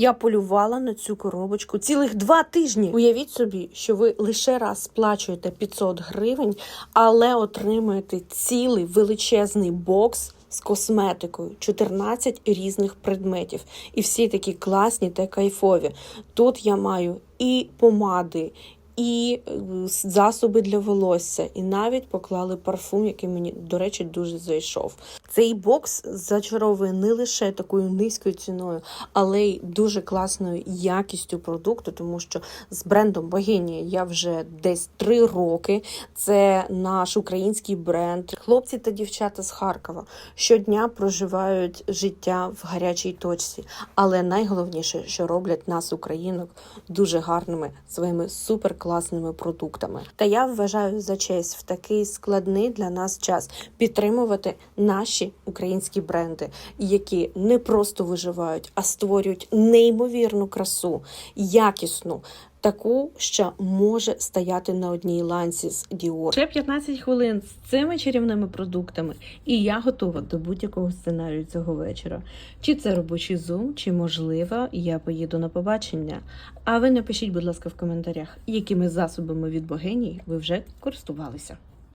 Я полювала на цю коробочку цілих два тижні. Уявіть собі, що ви лише раз сплачуєте 500 гривень, але отримуєте цілий величезний бокс. З косметикою 14 різних предметів, і всі такі класні та кайфові. Тут я маю і помади, і е, засоби для волосся, і навіть поклали парфум, який мені, до речі, дуже зайшов. Цей бокс зачаровує не лише такою низькою ціною, але й дуже класною якістю продукту, тому що з брендом Богинія я вже десь три роки. Це наш український бренд. Хлопці та дівчата з Харкова щодня проживають життя в гарячій точці. Але найголовніше, що роблять нас, українок, дуже гарними своїми суперкласними продуктами. Та я вважаю за честь в такий складний для нас час підтримувати наші українські бренди, які не просто виживають, а створюють неймовірну красу, якісну. Таку, що може стояти на одній ланці з Dior. Ще 15 хвилин з цими чарівними продуктами, і я готова до будь-якого сценарію цього вечора. Чи це робочий зум, чи можливо, я поїду на побачення. А ви напишіть, будь ласка, в коментарях, якими засобами від богині ви вже користувалися.